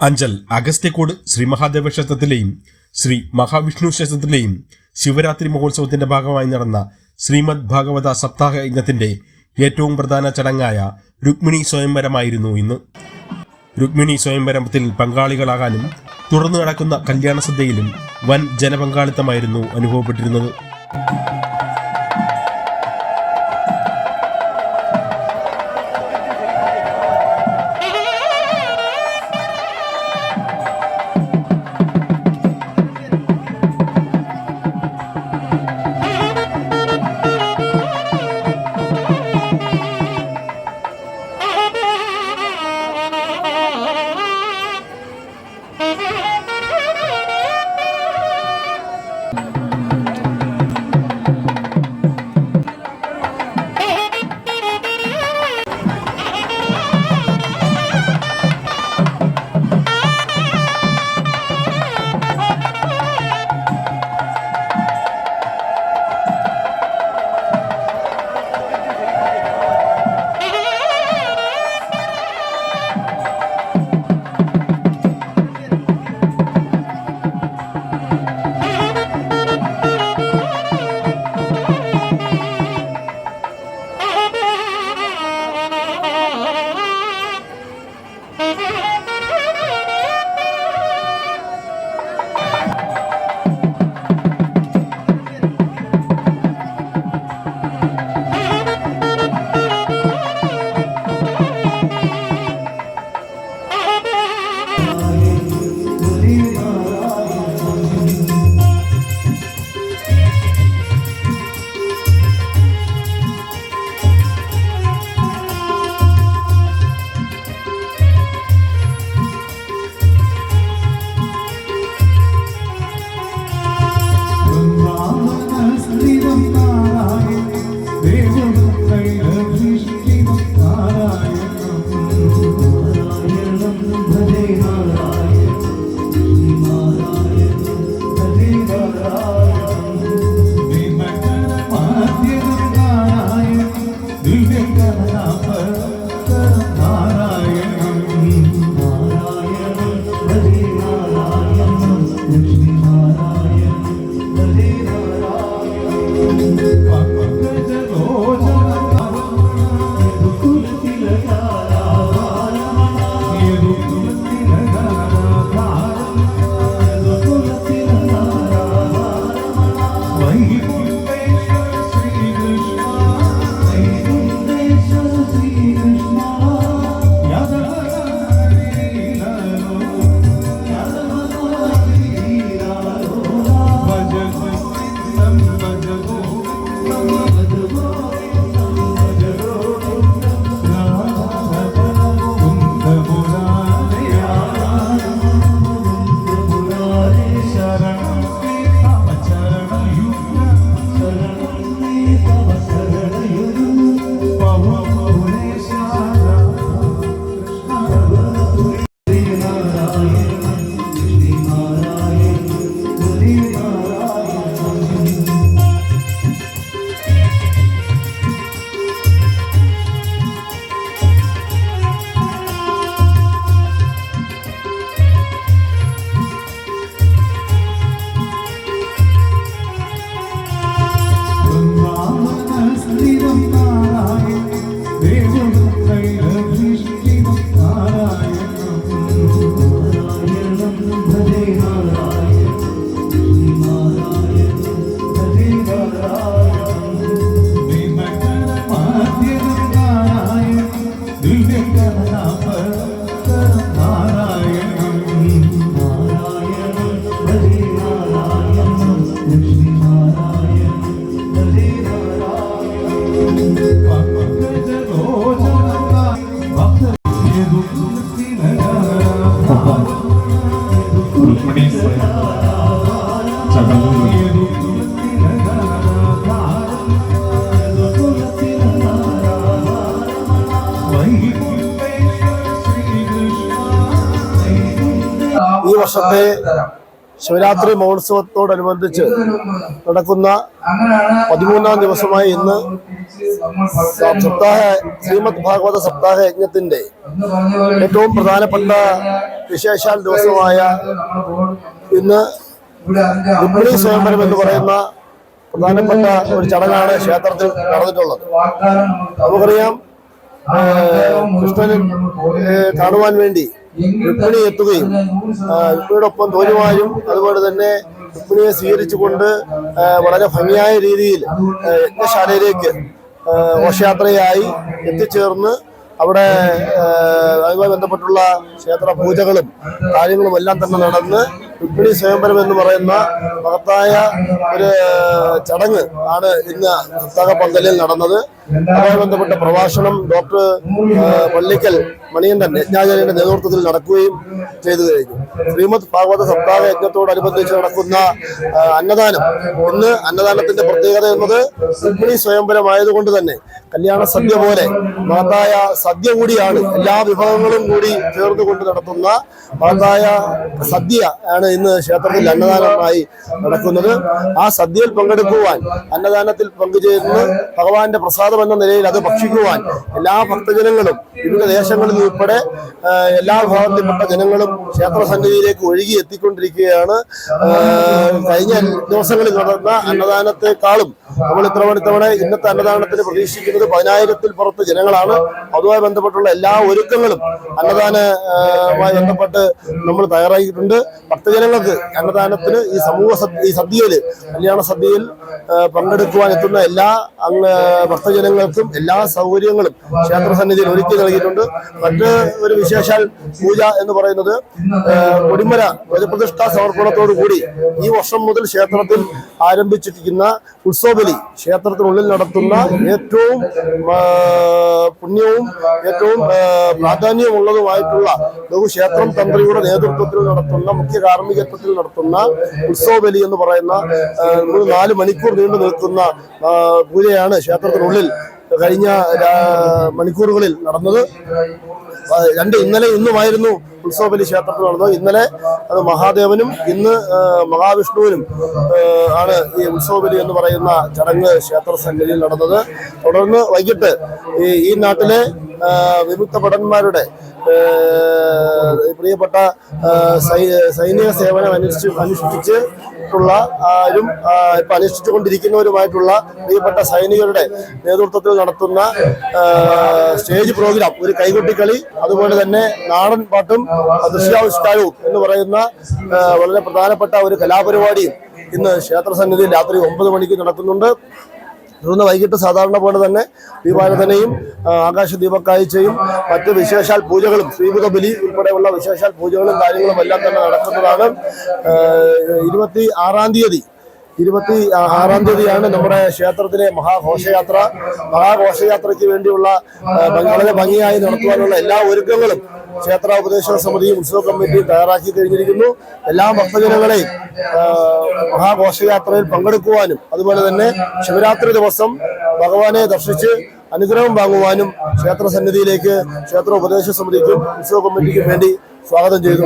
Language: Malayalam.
അഞ്ചൽ അഗസ്ത്യക്കോട് ശ്രീ മഹാദേവ ക്ഷേത്രത്തിലെയും ശ്രീ മഹാവിഷ്ണു ക്ഷേത്രത്തിലെയും ശിവരാത്രി മഹോത്സവത്തിന്റെ ഭാഗമായി നടന്ന ശ്രീമദ് ഭാഗവത സപ്താഹ യജ്ഞത്തിന്റെ ഏറ്റവും പ്രധാന ചടങ്ങായ രുക്മിണി സ്വയംവരമായിരുന്നു ഇന്ന്. രുക്മിണി സ്വയംവരത്തിൽ പങ്കാളികളാകാനും തുടർന്ന് നടക്കുന്ന കല്യാണ സദ്യയിലും വൻ ജനപങ്കാളിത്തമായിരുന്നു അനുഭവപ്പെട്ടിരുന്നത്. വർഷത്തെ ശിവരാത്രി മഹോത്സവത്തോടനുബന്ധിച്ച് നടക്കുന്ന പതിമൂന്നാം ദിവസമായ ഇന്ന് സപ്താഹ ശ്രീമദ് ഭാഗവത സപ്താഹ യജ്ഞത്തിന്റെ ഏറ്റവും പ്രധാനപ്പെട്ട വിശേഷാൽ ദിവസമായ ഇന്ന് രുക്മിണി സ്വയംവരം എന്ന് പറയുന്ന പ്രധാനപ്പെട്ട ഒരു ചടങ്ങാണ് ക്ഷേത്രത്തിൽ നടന്നിട്ടുള്ളത്. നമുക്കറിയാം കൃഷ്ണനും കാണുവാൻ വേണ്ടി രുക്മിണി എത്തുകയും രുക്മിണിയോടൊപ്പം തോന്നുവാനും അതുപോലെ തന്നെ രുക്മിണിയെ സ്വീകരിച്ചുകൊണ്ട് വളരെ ഭംഗിയായ രീതിയിൽ യജ്ഞശാലയിലേക്ക് ഘോഷയാത്രയായി എത്തിച്ചേർന്ന് അവിടെ അതുമായി ബന്ധപ്പെട്ടുള്ള ക്ഷേത്ര പൂജകളും കാര്യങ്ങളും എല്ലാം തന്നെ നടന്ന് രുക്മിണി സ്വയംവരം എന്ന് പറയുന്ന മഹത്തായ ഒരു ചടങ്ങ് ആണ് ഇന്ന് പ്രത്യേക പന്തലിൽ നടന്നത്. അതുമായി ബന്ധപ്പെട്ട പ്രഭാഷണം ഡോക്ടർ പള്ളിക്കൽ മണിയന്തൻ യജ്ഞാചാര്യന്റെ നേതൃത്വത്തിൽ നടക്കുകയും ചെയ്തു കഴിഞ്ഞു. ശ്രീമദ് ഭാഗവത സപ്താഹ യജ്ഞത്തോടനുബന്ധിച്ച് നടക്കുന്ന അന്നദാനം. ഇന്ന് അന്നദാനത്തിന്റെ പ്രത്യേകത എന്നത് രുക്മിണി സ്വയംവരം ആയതുകൊണ്ട് തന്നെ കല്യാണ സദ്യ പോലെ മഹത്തായ സദ്യ കൂടിയാണ് എല്ലാ വിഭവങ്ങളും കൂടി ചേർന്നുകൊണ്ട് നടത്തുന്ന മഹത്തായ സദ്യ ആണ് ഇന്ന് ക്ഷേത്രത്തിൽ അന്നദാനമായി നടക്കുന്നത്. ആ സദ്യയിൽ പങ്കെടുക്കുവാൻ അന്നദാനത്തിൽ പങ്കുചേരുന്ന ഭഗവാന്റെ പ്രസാദം എന്ന നിലയിൽ അത് ഭക്ഷിക്കുവാൻ എല്ലാ ഭക്തജനങ്ങളും വിവിധ ദേശങ്ങളിൽ ഉൾപ്പെടെ എല്ലാ വിഭാഗത്തിൽപ്പെട്ട ജനങ്ങളും ക്ഷേത്ര സന്നിധിയിലേക്ക് ഒഴുകി എത്തിക്കൊണ്ടിരിക്കുകയാണ്. കഴിഞ്ഞ ദിവസങ്ങളിൽ നടന്ന അന്നദാനത്തെക്കാളും നമ്മൾ ഇത്തവണ ഇത്തവണ ഇന്നത്തെ അന്നദാനത്തിന് പ്രതീക്ഷിക്കുന്നത് പതിനായിരത്തിൽ പുറത്ത് ജനങ്ങളാണ്. അതുമായി ബന്ധപ്പെട്ടുള്ള എല്ലാ ഒരുക്കങ്ങളും അന്നദാനവുമായി ബന്ധപ്പെട്ട് നമ്മൾ തയ്യാറായിട്ടുണ്ട് ഭക്തജനങ്ങൾക്ക് അന്നദാനത്തിന് ഈ സമൂഹ ഈ സദ്യയിൽ കല്യാണ സദ്യയിൽ പങ്കെടുക്കുവാൻ എത്തുന്ന എല്ലാ ഭക്തജനങ്ങൾക്കും എല്ലാ സൗകര്യങ്ങളും ക്ഷേത്ര സന്നിധിയിൽ ഒരുക്കി നൽകിയിട്ടുണ്ട്. മറ്റ് ഒരു വിശേഷാൽ പൂജ എന്ന് പറയുന്നത് കൊടിമര ധ്വജപ്രതിഷ്ഠാ സമർപ്പണത്തോടു കൂടി ഈ വർഷം മുതൽ ക്ഷേത്രത്തിൽ ആരംഭിച്ചിരിക്കുന്ന ഉത്സവബലി ക്ഷേത്രത്തിനുള്ളിൽ നടത്തുന്ന ഏറ്റവും ആ, ഏറ്റവും ആ, പ്രാധാന്യമുള്ളതുമായിട്ടുള്ള ബഹുക്ഷേത്രം തന്ത്രിയുടെ നേതൃത്വത്തിൽ നടത്തുന്ന മുഖ്യ കാർമ്മികത്വത്തിൽ നടത്തുന്ന ഉത്സവബലി എന്ന് പറയുന്ന നാല് മണിക്കൂർ നീണ്ടു നിൽക്കുന്ന പൂജയാണ് ക്ഷേത്രത്തിനുള്ളിൽ കഴിഞ്ഞ മണിക്കൂറുകളിൽ നടന്നത്. രണ്ട് ഇന്നലെ ഇന്നുമായിരുന്നു ഉത്സവബലി ക്ഷേത്രത്തിൽ നടന്നത്. ഇന്നലെ അത് മഹാദേവനും ഇന്ന് മഹാവിഷ്ണുവിനും ആണ് ഈ ഉത്സവബലി എന്ന് പറയുന്ന ചടങ്ങ് ക്ഷേത്ര സംഗതിയിൽ നടന്നത്. തുടർന്ന് വൈകിട്ട് ഈ നാട്ടിലെ വിമുക്ത ഭടന്മാരുടെ പ്രിയപ്പെട്ട സൈനിക സേവനം അനുഷ്ഠി അനുഷ്ഠിച്ചിട്ടുള്ള ആരും ഇപ്പം അനുഷ്ഠിച്ചുകൊണ്ടിരിക്കുന്നവരുമായിട്ടുള്ള പ്രിയപ്പെട്ട സൈനികരുടെ നേതൃത്വത്തിൽ നടത്തുന്ന സ്റ്റേജ് പ്രോഗ്രാം ഒരു കൈകൊട്ടിക്കളി അതുപോലെ തന്നെ നാടൻ പാട്ടും ദൃശ്യാവിഷ്കാരവും എന്ന് പറയുന്ന വളരെ പ്രധാനപ്പെട്ട ഒരു കലാപരിപാടിയും ഇന്ന് ക്ഷേത്ര സന്നിധിയിൽ രാത്രി ഒമ്പത് മണിക്ക് നടക്കുന്നുണ്ട്. തുടർന്ന് വൈകിട്ട് സാധാരണ പോലെ തന്നെ ദീപാരാധനയും ആകാശദീപക്കാഴ്ചയും ആകാശ ദീപക്കാഴ്ചയും മറ്റ് വിശേഷാൽ പൂജകളും ശ്രീബുധ ബലി ഉൾപ്പെടെയുള്ള വിശേഷാൽ പൂജകളും കാര്യങ്ങളും എല്ലാം തന്നെ നടക്കുന്നതാണ്. ഇരുപത്തി ആറാം തീയതി ഇരുപത്തി ആറാം തീയതിയാണ് നമ്മുടെ ക്ഷേത്രത്തിലെ മഹാഘോഷയാത്ര. മഹാഘോഷയാത്രയ്ക്ക് വേണ്ടിയുള്ള വളരെ ഭംഗിയായി നടത്തുവാനുള്ള എല്ലാ ഒരുക്കങ്ങളും ക്ഷേത്ര ഉപദേശക സമിതിയും ഉത്സവ കമ്മിറ്റിയും തയ്യാറാക്കി കഴിഞ്ഞിരിക്കുന്നു. എല്ലാ ഭക്തജനങ്ങളെയും മഹാഘോഷയാത്രയിൽ പങ്കെടുക്കുവാനും അതുപോലെ തന്നെ ശിവരാത്രി ദിവസം ഭഗവാനെ ദർശിച്ച് അനുഗ്രഹം വാങ്ങുവാനും ക്ഷേത്ര സന്നിധിയിലേക്ക് ക്ഷേത്ര ഉപദേശക സമിതിക്കും ഉത്സവ കമ്മിറ്റിക്കും വേണ്ടി സ്വാഗതം ചെയ്തു